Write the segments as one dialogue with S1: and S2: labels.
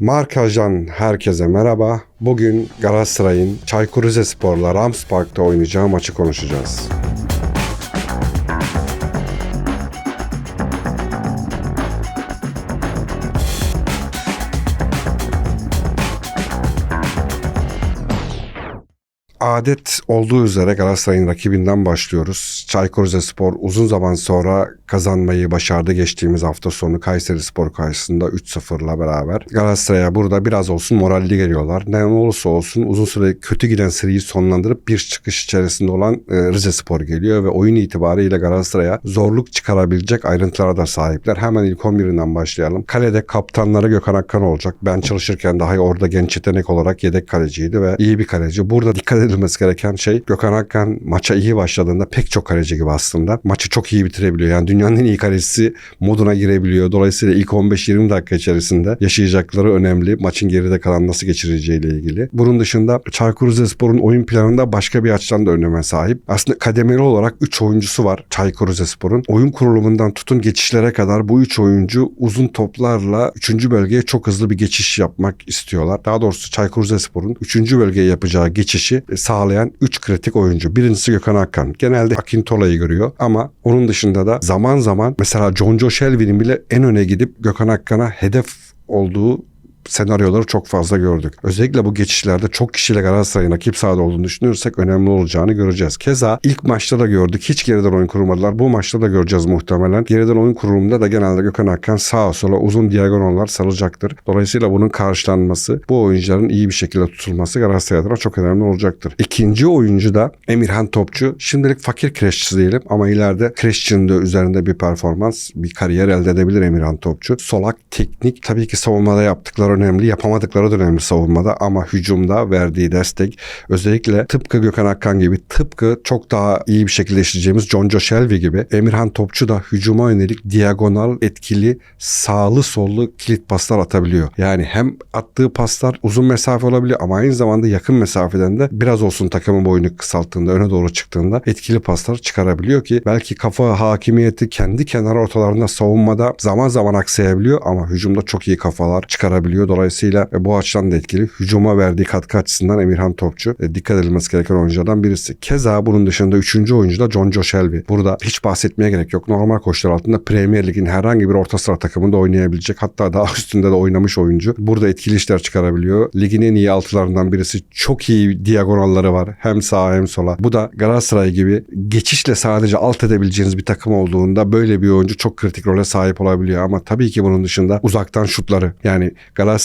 S1: Markaj'dan herkese merhaba. Bugün Galatasaray'ın Çaykur Rizespor'la Rams Park'ta oynayacağı maçı konuşacağız. Adet olduğu üzere Galatasaray'ın rakibinden başlıyoruz. Çaykur Rizespor uzun zaman sonra kazanmayı başardı geçtiğimiz hafta sonu Kayseri Spor karşısında 3-0'la beraber. Galatasaray'a burada biraz olsun moralli geliyorlar. Ne olursa olsun uzun süre kötü giden seriyi sonlandırıp bir çıkış içerisinde olan e, Rize Spor geliyor ve oyun itibariyle Galatasaray'a zorluk çıkarabilecek ayrıntılara da sahipler. Hemen ilk 11'inden başlayalım. Kalede kaptanları Gökhan Akkan olacak. Ben çalışırken daha orada genç yetenek olarak yedek kaleciydi ve iyi bir kaleci. Burada dikkat edilmesi gereken şey Gökhan Akkan maça iyi başladığında pek çok kaleci gibi aslında. Maçı çok iyi bitirebiliyor. Yani dünyanın en iyi kalecisi moduna girebiliyor. Dolayısıyla ilk 15-20 dakika içerisinde yaşayacakları önemli. Maçın geride kalan nasıl geçireceğiyle ilgili. Bunun dışında Çaykur Rizespor'un oyun planında başka bir açıdan da öneme sahip. Aslında kademeli olarak 3 oyuncusu var Çaykur Rizespor'un. Oyun kurulumundan tutun geçişlere kadar bu 3 oyuncu uzun toplarla 3. bölgeye çok hızlı bir geçiş yapmak istiyorlar. Daha doğrusu Çaykur Rizespor'un 3. bölgeye yapacağı geçişi sağlayan 3 kritik oyuncu. Birincisi Gökhan Akkan. Genelde Akintola'yı görüyor ama onun dışında da zaman zaman mesela John Joe bile en öne gidip Gökhan Akkan'a hedef olduğu senaryoları çok fazla gördük. Özellikle bu geçişlerde çok kişiyle Galatasaray'ın rakip sahada olduğunu düşünürsek önemli olacağını göreceğiz. Keza ilk maçta da gördük. Hiç geriden oyun kurmadılar. Bu maçta da göreceğiz muhtemelen. Geriden oyun kurulumunda da genelde Gökhan Akkan sağa sola uzun diagonallar salacaktır. Dolayısıyla bunun karşılanması, bu oyuncuların iyi bir şekilde tutulması Galatasaray adına çok önemli olacaktır. İkinci oyuncu da Emirhan Topçu. Şimdilik fakir kreşçisi diyelim ama ileride kreşçinin de üzerinde bir performans, bir kariyer elde edebilir Emirhan Topçu. Solak, teknik, tabii ki savunmada yaptıkları önemli, yapamadıkları da önemli savunmada ama hücumda verdiği destek özellikle tıpkı Gökhan Akkan gibi tıpkı çok daha iyi bir şekilde işleyeceğimiz John Joe Shelby gibi Emirhan Topçu da hücuma yönelik diagonal etkili sağlı sollu kilit paslar atabiliyor. Yani hem attığı paslar uzun mesafe olabiliyor ama aynı zamanda yakın mesafeden de biraz olsun takımın boyunu kısalttığında öne doğru çıktığında etkili paslar çıkarabiliyor ki belki kafa hakimiyeti kendi kenar ortalarında savunmada zaman zaman aksayabiliyor ama hücumda çok iyi kafalar çıkarabiliyor. Dolayısıyla e, bu açıdan da etkili. Hücuma verdiği katkı açısından Emirhan Topçu e, dikkat edilmesi gereken oyunculardan birisi. Keza bunun dışında üçüncü oyuncu da John Joe Shelby. Burada hiç bahsetmeye gerek yok. Normal koşullar altında Premier Lig'in herhangi bir orta sıra takımında oynayabilecek hatta daha üstünde de oynamış oyuncu. Burada etkili işler çıkarabiliyor. Ligin en iyi altılarından birisi. Çok iyi diagonalları var. Hem sağa hem sola. Bu da Galatasaray gibi geçişle sadece alt edebileceğiniz bir takım olduğunda böyle bir oyuncu çok kritik role sahip olabiliyor. Ama tabii ki bunun dışında uzaktan şutları. Yani Galatasaray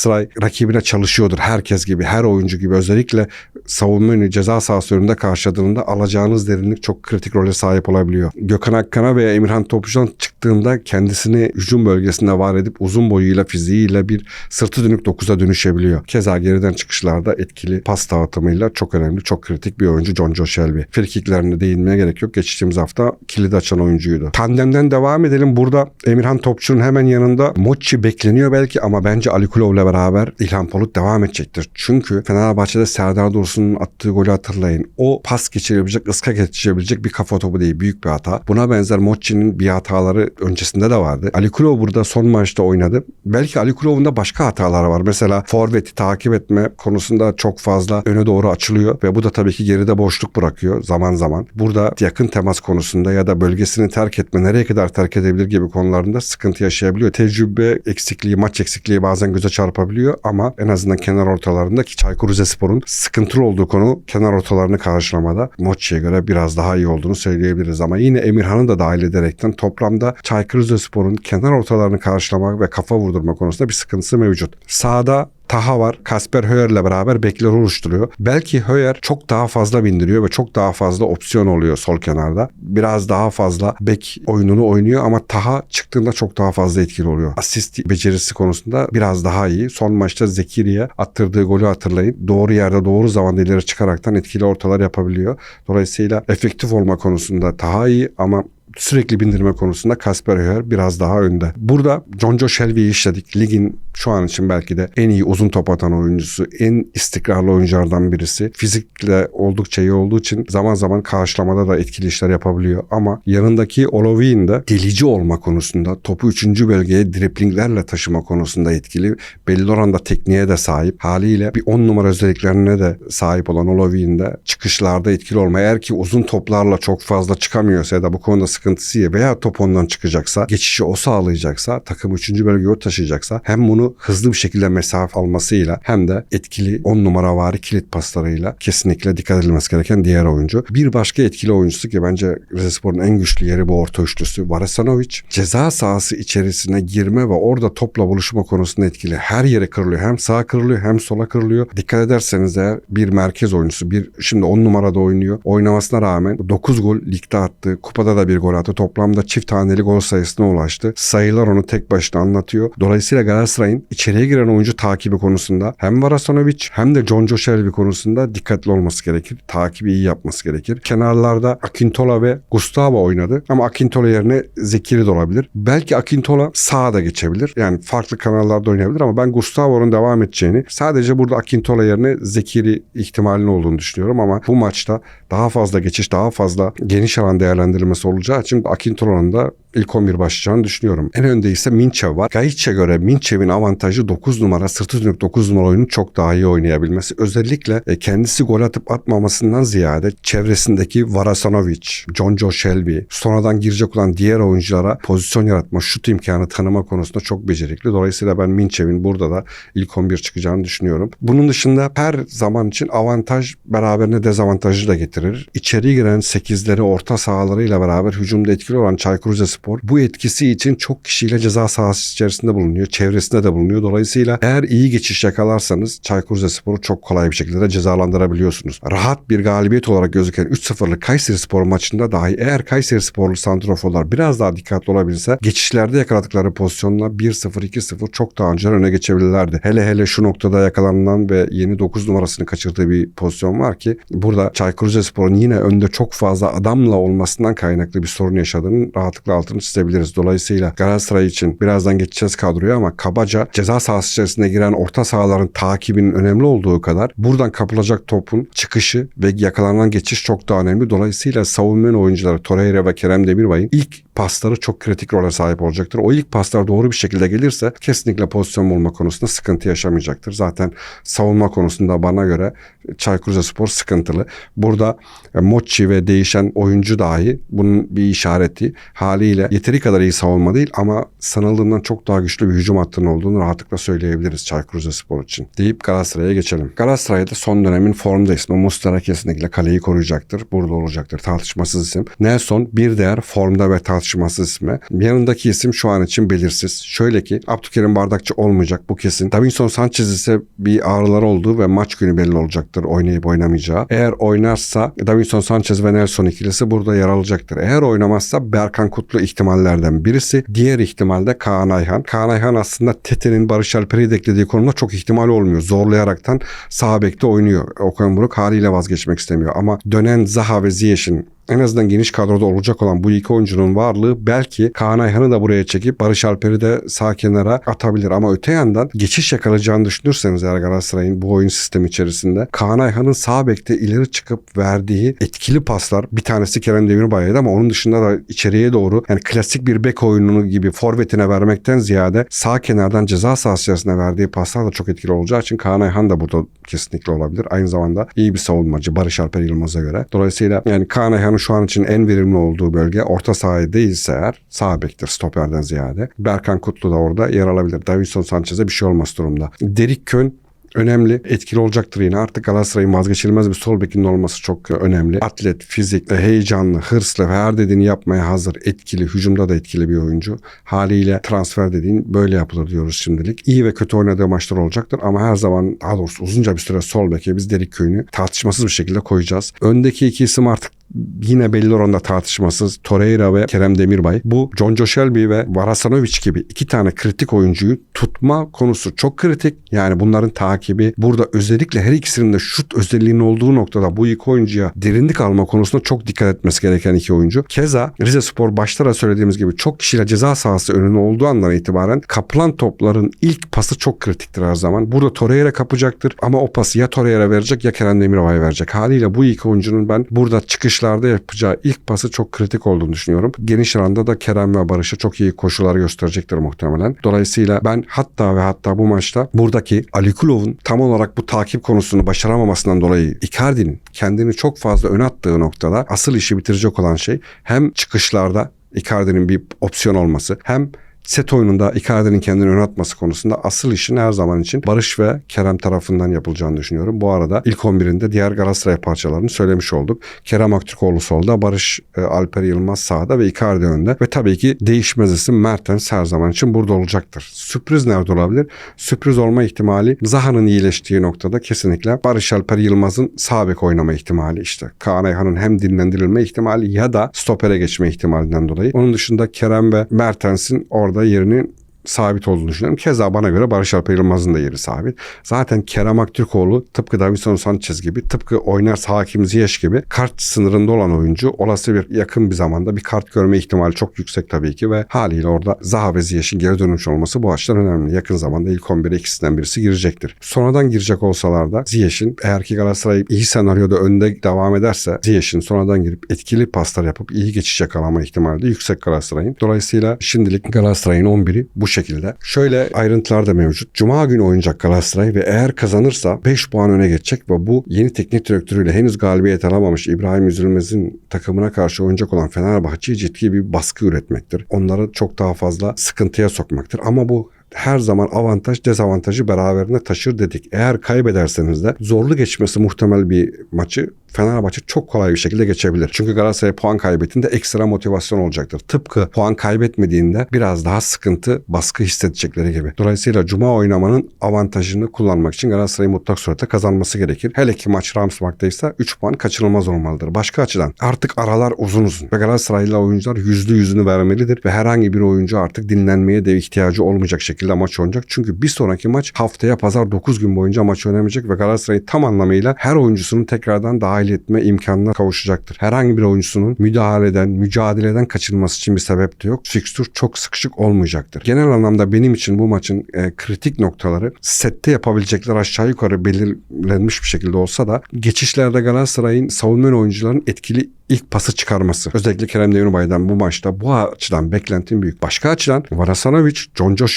S1: rakibine çalışıyordur herkes gibi, her oyuncu gibi. Özellikle savunma yönü ceza sahası önünde karşıladığında alacağınız derinlik çok kritik role sahip olabiliyor. Gökhan Akkan'a veya Emirhan Topçu'dan çıktığında kendisini hücum bölgesinde var edip uzun boyuyla fiziğiyle bir sırtı dönük 9'a dönüşebiliyor. Keza geriden çıkışlarda etkili pas dağıtımıyla çok önemli, çok kritik bir oyuncu John Joe Shelby. Frikiklerine değinmeye gerek yok. Geçtiğimiz hafta kilit açan oyuncuydu. Tandemden devam edelim. Burada Emirhan Topçu'nun hemen yanında Mochi bekleniyor belki ama bence Ali Kulov'la beraber İlhan Polut devam edecektir. Çünkü Fenerbahçe'de Serdar Dursun'un attığı golü hatırlayın. O pas geçirebilecek, ıska geçirebilecek bir kafa topu değil. Büyük bir hata. Buna benzer Mochi'nin bir hataları öncesinde de vardı. Ali Kulov burada son maçta oynadı. Belki Ali Kulov'un da başka hataları var. Mesela forveti takip etme konusunda çok fazla öne doğru açılıyor ve bu da tabii ki geride boşluk bırakıyor zaman zaman. Burada yakın temas konusunda ya da bölgesini terk etme, nereye kadar terk edebilir gibi konularında sıkıntı yaşayabiliyor. Tecrübe eksikliği, maç eksikliği bazen göze çarpabiliyor ama en azından kenar ortalarında ki Çaykur Rizespor'un sıkıntılı olduğu konu kenar ortalarını karşılamada Mochi'ye göre biraz daha iyi olduğunu söyleyebiliriz ama yine Emirhan'ı da dahil ederekten toplamda Çaykur Rizespor'un kenar ortalarını karşılamak ve kafa vurdurma konusunda bir sıkıntısı mevcut. Sağda Taha var. Kasper Höyer'le beraber bekleri oluşturuyor. Belki Höyer çok daha fazla bindiriyor ve çok daha fazla opsiyon oluyor sol kenarda. Biraz daha fazla bek oyununu oynuyor ama Taha çıktığında çok daha fazla etkili oluyor. Asist becerisi konusunda biraz daha iyi. Son maçta Zekiriye attırdığı golü hatırlayın. Doğru yerde doğru zamanda ileri çıkaraktan etkili ortalar yapabiliyor. Dolayısıyla efektif olma konusunda Taha iyi ama sürekli bindirme konusunda Kasper Höher biraz daha önde. Burada John Joe Shelby'yi işledik. Ligin şu an için belki de en iyi uzun top atan oyuncusu, en istikrarlı oyunculardan birisi. Fizikle oldukça iyi olduğu için zaman zaman karşılamada da etkili işler yapabiliyor. Ama yanındaki Olovin de delici olma konusunda, topu 3. bölgeye driplinglerle taşıma konusunda etkili. Belli oranda tekniğe de sahip. Haliyle bir 10 numara özelliklerine de sahip olan Olovin de çıkışlarda etkili olma. Eğer ki uzun toplarla çok fazla çıkamıyorsa ya da bu konuda sıkıntısı ya veya top ondan çıkacaksa, geçişi o sağlayacaksa, takım 3. bölgeye taşıyacaksa hem bunu hızlı bir şekilde mesafe almasıyla hem de etkili 10 numara vari kilit paslarıyla kesinlikle dikkat edilmesi gereken diğer oyuncu. Bir başka etkili oyuncusu ki bence Rizespor'un en güçlü yeri bu orta üçlüsü Varasanovic. Ceza sahası içerisine girme ve orada topla buluşma konusunda etkili. Her yere kırılıyor. Hem sağa kırılıyor hem sola kırılıyor. Dikkat ederseniz eğer bir merkez oyuncusu bir şimdi 10 numarada oynuyor. Oynamasına rağmen 9 gol ligde attı. Kupada da bir gol attı. Toplamda çift taneli gol sayısına ulaştı. Sayılar onu tek başına anlatıyor. Dolayısıyla Galatasaray'ın içeriye giren oyuncu takibi konusunda hem Varasanovic hem de John Joe Shelby konusunda dikkatli olması gerekir. Takibi iyi yapması gerekir. Kenarlarda Akintola ve Gustavo oynadı. Ama Akintola yerine Zekiri de olabilir. Belki Akintola sağa da geçebilir. Yani farklı kanallarda oynayabilir ama ben Gustavo'nun devam edeceğini sadece burada Akintola yerine Zekiri ihtimalinin olduğunu düşünüyorum ama bu maçta daha fazla geçiş, daha fazla geniş alan değerlendirilmesi olacağı için Akintola'nın da ilk 11 başlayacağını düşünüyorum. En önde ise Minçev var. Gaic'e göre Minçev'in avantajı 9 numara, sırtı dönük 9 numara oyunu çok daha iyi oynayabilmesi. Özellikle e, kendisi gol atıp atmamasından ziyade çevresindeki Varasanovic, John Joe Shelby, sonradan girecek olan diğer oyunculara pozisyon yaratma, şut imkanı tanıma konusunda çok becerikli. Dolayısıyla ben Minçev'in burada da ilk 11 çıkacağını düşünüyorum. Bunun dışında her zaman için avantaj beraberine dezavantajı da getirir. İçeri giren 8'leri orta sahalarıyla beraber hücumda etkili olan Çaykur Rizespor bu etkisi için çok kişiyle ceza sahası içerisinde bulunuyor. Çevresinde de bulunuyor. Dolayısıyla eğer iyi geçiş yakalarsanız Çaykur Rizespor'u çok kolay bir şekilde de cezalandırabiliyorsunuz. Rahat bir galibiyet olarak gözüken 3-0'lık Kayseri Spor maçında dahi eğer Kayseri Sporlu santroforlar biraz daha dikkatli olabilse geçişlerde yakaladıkları pozisyonla 1-0 2-0 çok daha önceden öne geçebilirlerdi. Hele hele şu noktada yakalanan ve yeni 9 numarasını kaçırdığı bir pozisyon var ki burada Çaykur Rizespor'un yine önde çok fazla adamla olmasından kaynaklı bir sorun yaşadığının rahatlıkla altını çizebiliriz. Dolayısıyla Galatasaray için birazdan geçeceğiz kadroya ama kabaca ceza sahası içerisine giren orta sahaların takibinin önemli olduğu kadar buradan kapılacak topun çıkışı ve yakalanan geçiş çok daha önemli. Dolayısıyla savunma oyuncuları Torreira ve Kerem Demirbay'ın ilk pasları çok kritik role sahip olacaktır. O ilk paslar doğru bir şekilde gelirse kesinlikle pozisyon bulma konusunda sıkıntı yaşamayacaktır. Zaten savunma konusunda bana göre Çaykur Rizespor sıkıntılı. Burada e, Mochi ve değişen oyuncu dahi bunun bir işareti. Haliyle yeteri kadar iyi savunma değil ama sanıldığından çok daha güçlü bir hücum hattının olduğunu rahatlıkla söyleyebiliriz Çaykur Rizespor için. Deyip Galatasaray'a geçelim. Galatasaray'da son dönemin formda ismi Mustara kesinlikle kaleyi koruyacaktır. Burada olacaktır. Tartışmasız isim. Nelson bir değer formda ve tartışmasız ismi. Yanındaki isim şu an için belirsiz. Şöyle ki Abdülkerim Bardakçı olmayacak bu kesin. Davinson Sanchez ise bir ağrılar olduğu ve maç günü belli olacaktır oynayıp oynamayacağı. Eğer oynarsa Davinson Sanchez ve Nelson ikilisi burada yer alacaktır. Eğer oynamazsa Berkan Kutlu ihtimallerden birisi. Diğer ihtimalde Kaan Ayhan. Kaan Ayhan aslında Tete'nin Barış Alper'i de eklediği konumda çok ihtimal olmuyor. Zorlayaraktan sağ bekte oynuyor. Okan Buruk haliyle vazgeçmek istemiyor. Ama dönen Zaha ve Ziyech'in en azından geniş kadroda olacak olan bu iki oyuncunun varlığı belki Kaan Ayhan'ı da buraya çekip Barış Alper'i de sağ kenara atabilir. Ama öte yandan geçiş yakalayacağını düşünürseniz eğer Galatasaray'ın bu oyun sistemi içerisinde Kaan Ayhan'ın sağ bekte ileri çıkıp verdiği etkili paslar bir tanesi Kerem Demirbay'dı ama onun dışında da içeriye doğru yani klasik bir bek oyununu gibi forvetine vermekten ziyade sağ kenardan ceza sahası içerisinde verdiği paslar da çok etkili olacağı için Kaan Ayhan da burada kesinlikle olabilir. Aynı zamanda iyi bir savunmacı Barış Alper Yılmaz'a göre. Dolayısıyla yani Kaan Ayhan'ın şu an için en verimli olduğu bölge orta sahaya değilse eğer sağ bektir stoperden ziyade. Berkan Kutlu da orada yer alabilir. Davinson Sanchez'e bir şey olmaz durumda. Derik Kön önemli. Etkili olacaktır yine. Artık Galatasaray'ın vazgeçilmez bir sol bekinin olması çok önemli. Atlet, fizikli, heyecanlı, hırslı ve her dediğini yapmaya hazır, etkili, hücumda da etkili bir oyuncu. Haliyle transfer dediğin böyle yapılır diyoruz şimdilik. İyi ve kötü oynadığı maçlar olacaktır ama her zaman daha doğrusu uzunca bir süre sol beke biz Derik Köy'ünü tartışmasız bir şekilde koyacağız. Öndeki iki isim artık yine belli oranda tartışmasız Torreira ve Kerem Demirbay. Bu John Joe Shelby ve Varasanovic gibi iki tane kritik oyuncuyu tutma konusu çok kritik. Yani bunların takibi burada özellikle her ikisinin de şut özelliğinin olduğu noktada bu iki oyuncuya derinlik alma konusunda çok dikkat etmesi gereken iki oyuncu. Keza Rize Spor başta da söylediğimiz gibi çok kişiyle ceza sahası önünde olduğu andan itibaren kapılan topların ilk pası çok kritiktir her zaman. Burada Torreira kapacaktır ama o pası ya Torreira verecek ya Kerem Demirbay'a verecek. Haliyle bu iki oyuncunun ben burada çıkışlarda yapacağı ilk pası çok kritik olduğunu düşünüyorum. Geniş alanda da Kerem ve Barış'a çok iyi koşular gösterecektir muhtemelen. Dolayısıyla ben hatta ve hatta bu maçta buradaki Ali Kulov'un tam olarak bu takip konusunu başaramamasından dolayı Icardi'nin kendini çok fazla öne attığı noktada asıl işi bitirecek olan şey hem çıkışlarda Icardi'nin bir opsiyon olması hem set oyununda Icardi'nin kendini ön atması konusunda asıl işin her zaman için Barış ve Kerem tarafından yapılacağını düşünüyorum. Bu arada ilk 11'inde diğer Galatasaray parçalarını söylemiş olduk. Kerem Aktürkoğlu solda, Barış e, Alper Yılmaz sağda ve Icardi önde. Ve tabii ki değişmez isim Mertens her zaman için burada olacaktır. Sürpriz nerede olabilir? Sürpriz olma ihtimali Zaha'nın iyileştiği noktada kesinlikle Barış Alper Yılmaz'ın sağ bek oynama ihtimali işte. Kaan Ayhan'ın hem dinlendirilme ihtimali ya da stopere geçme ihtimalinden dolayı. Onun dışında Kerem ve Mertens'in orada orada yerinin sabit olduğunu düşünüyorum. Keza bana göre Barış Alper Yılmaz'ın da yeri sabit. Zaten Kerem Aktürkoğlu tıpkı Davinson Sanchez gibi tıpkı oynar Hakim Ziyech gibi kart sınırında olan oyuncu olası bir yakın bir zamanda bir kart görme ihtimali çok yüksek tabii ki ve haliyle orada Zaha ve Ziyech'in geri dönüş olması bu açıdan önemli. Yakın zamanda ilk 11'e ikisinden birisi girecektir. Sonradan girecek olsalar da Ziyech'in eğer ki Galatasaray iyi senaryoda önde devam ederse Ziyech'in sonradan girip etkili paslar yapıp iyi geçiş yakalama ihtimali de yüksek Galatasaray'ın. Dolayısıyla şimdilik Galatasaray'ın 11'i bu şekilde. Şöyle ayrıntılar da mevcut. Cuma günü oynayacak Galatasaray ve eğer kazanırsa 5 puan öne geçecek ve bu yeni teknik direktörüyle henüz galibiyet alamamış İbrahim Üzülmez'in takımına karşı oynayacak olan Fenerbahçe'ye ciddi bir baskı üretmektir. Onları çok daha fazla sıkıntıya sokmaktır. Ama bu her zaman avantaj dezavantajı beraberinde taşır dedik. Eğer kaybederseniz de zorlu geçmesi muhtemel bir maçı Fenerbahçe çok kolay bir şekilde geçebilir. Çünkü Galatasaray puan kaybettiğinde ekstra motivasyon olacaktır. Tıpkı puan kaybetmediğinde biraz daha sıkıntı, baskı hissedecekleri gibi. Dolayısıyla Cuma oynamanın avantajını kullanmak için Galatasaray'ın mutlak surette kazanması gerekir. Hele ki maç Ramsbach'taysa 3 puan kaçınılmaz olmalıdır. Başka açıdan artık aralar uzun uzun ve Galatasaraylı oyuncular yüzlü yüzünü vermelidir ve herhangi bir oyuncu artık dinlenmeye de ihtiyacı olmayacak şekilde maç oynayacak. Çünkü bir sonraki maç haftaya pazar 9 gün boyunca maç oynamayacak ve Galatasaray tam anlamıyla her oyuncusunun tekrardan dahil etme imkanına kavuşacaktır. Herhangi bir oyuncusunun müdahaleden, mücadeleden kaçınması için bir sebep de yok. Fikstür çok sıkışık olmayacaktır. Genel anlamda benim için bu maçın e, kritik noktaları sette yapabilecekler aşağı yukarı belirlenmiş bir şekilde olsa da geçişlerde Galatasaray'ın savunma oyuncuların etkili ilk pası çıkarması. Özellikle Kerem Demirbay'dan bu maçta bu açıdan beklentim büyük. Başka açıdan Varasanovic, John Joe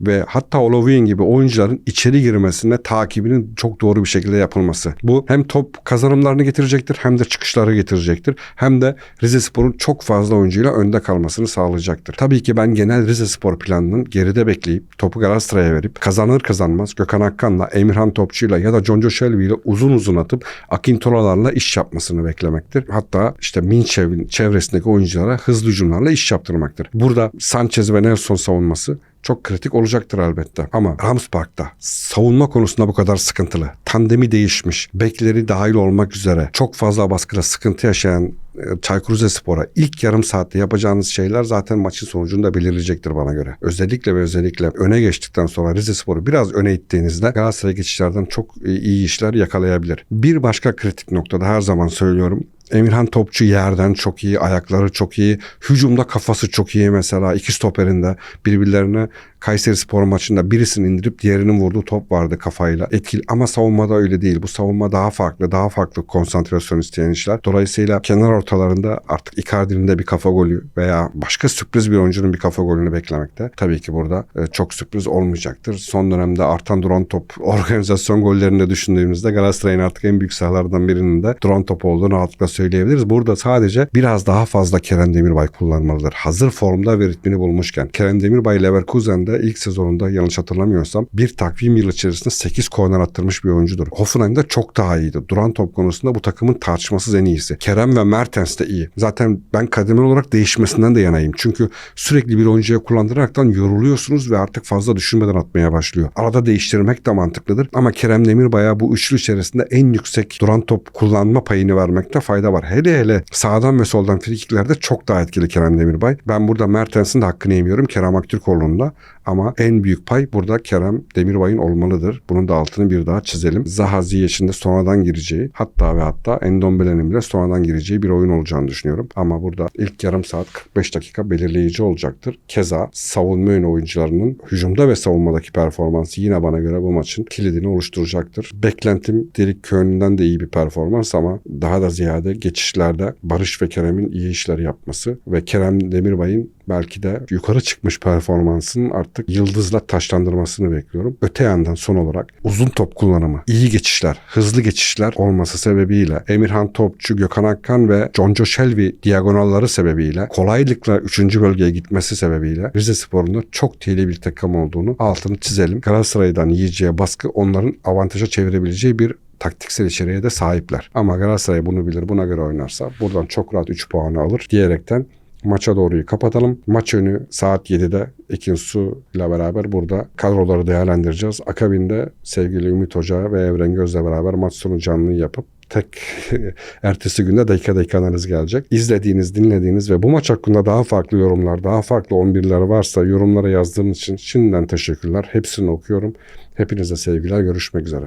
S1: ve hatta Olovin gibi oyuncuların içeri girmesine takibinin çok doğru bir şekilde yapılması. Bu hem top kazanımlarını getirecektir hem de çıkışları getirecektir. Hem de Rize Spor'un çok fazla oyuncuyla önde kalmasını sağlayacaktır. Tabii ki ben genel Rize Spor planının geride bekleyip topu Galatasaray'a verip kazanır kazanmaz Gökhan Akkan'la, Emirhan Topçu'yla ya da Joe Shelby ile uzun uzun atıp Akintolalarla iş yapmasını beklemektir. Hatta işte Minçev'in çevresindeki oyunculara hızlı hücumlarla iş yaptırmaktır. Burada Sanchez ve Nelson savunması çok kritik olacaktır elbette. Ama Rams Park'ta savunma konusunda bu kadar sıkıntılı. Tandemi değişmiş. Bekleri dahil olmak üzere çok fazla baskıda sıkıntı yaşayan e, Çaykur Rizespor'a ilk yarım saatte yapacağınız şeyler zaten maçın sonucunu da belirleyecektir bana göre. Özellikle ve özellikle öne geçtikten sonra Rizespor'u biraz öne ittiğinizde Galatasaray geçişlerden çok iyi işler yakalayabilir. Bir başka kritik noktada her zaman söylüyorum Emirhan Topçu yerden çok iyi, ayakları çok iyi. Hücumda kafası çok iyi mesela. iki stoperinde birbirlerine Kayseri Spor maçında birisini indirip diğerinin vurduğu top vardı kafayla. Etkili ama savunmada öyle değil. Bu savunma daha farklı, daha farklı konsantrasyon isteyen işler. Dolayısıyla kenar ortalarında artık Icardi'nin de bir kafa golü veya başka sürpriz bir oyuncunun bir kafa golünü beklemekte. Tabii ki burada e, çok sürpriz olmayacaktır. Son dönemde artan drone top organizasyon gollerini de düşündüğümüzde Galatasaray'ın artık en büyük sahalardan birinin de drone top olduğunu rahatlıkla söyleyebiliriz. Burada sadece biraz daha fazla Kerem Demirbay kullanmalıdır. Hazır formda ve ritmini bulmuşken. Kerem Demirbay Leverkusen'de Galatasaray'da ilk sezonunda yanlış hatırlamıyorsam bir takvim yıl içerisinde 8 korner attırmış bir oyuncudur. Hoffenheim'de çok daha iyiydi. Duran top konusunda bu takımın tartışmasız en iyisi. Kerem ve Mertens de iyi. Zaten ben kademeli olarak değişmesinden de yanayım. Çünkü sürekli bir oyuncuya kullandıraraktan yoruluyorsunuz ve artık fazla düşünmeden atmaya başlıyor. Arada değiştirmek de mantıklıdır. Ama Kerem Demirbay'a bu üçlü içerisinde en yüksek duran top kullanma payını vermekte fayda var. Hele hele sağdan ve soldan frikiklerde çok daha etkili Kerem Demirbay. Ben burada Mertens'in de hakkını yemiyorum. Kerem Aktürkoğlu'nun da. Ama en büyük pay burada Kerem Demirbay'ın olmalıdır. Bunun da altını bir daha çizelim. Zaha Ziyech'in de sonradan gireceği hatta ve hatta Endombele'nin bile sonradan gireceği bir oyun olacağını düşünüyorum. Ama burada ilk yarım saat 45 dakika belirleyici olacaktır. Keza savunma yönü oyuncularının hücumda ve savunmadaki performansı yine bana göre bu maçın kilidini oluşturacaktır. Beklentim Derik Köln'den de iyi bir performans ama daha da ziyade geçişlerde Barış ve Kerem'in iyi işler yapması ve Kerem Demirbay'ın belki de yukarı çıkmış performansının artık yıldızla taşlandırmasını bekliyorum. Öte yandan son olarak uzun top kullanımı, iyi geçişler, hızlı geçişler olması sebebiyle Emirhan Topçu, Gökhan Akkan ve Jonjo Shelby diagonalları sebebiyle kolaylıkla 3. bölgeye gitmesi sebebiyle Rize Spor'un çok tehlikeli bir takım olduğunu altını çizelim. Galatasaray'dan yiyeceği baskı onların avantaja çevirebileceği bir taktiksel içeriğe de sahipler. Ama Galatasaray bunu bilir buna göre oynarsa buradan çok rahat 3 puanı alır diyerekten maça doğruyu kapatalım. Maç önü saat 7'de Ekin Su ile beraber burada kadroları değerlendireceğiz. Akabinde sevgili Ümit Hoca ve Evren Göz'le beraber maç sonu canlı yapıp tek ertesi günde dakika dakika analiz gelecek. İzlediğiniz, dinlediğiniz ve bu maç hakkında daha farklı yorumlar, daha farklı 11'ler varsa yorumlara yazdığınız için şimdiden teşekkürler. Hepsini okuyorum. Hepinize sevgiler. Görüşmek üzere.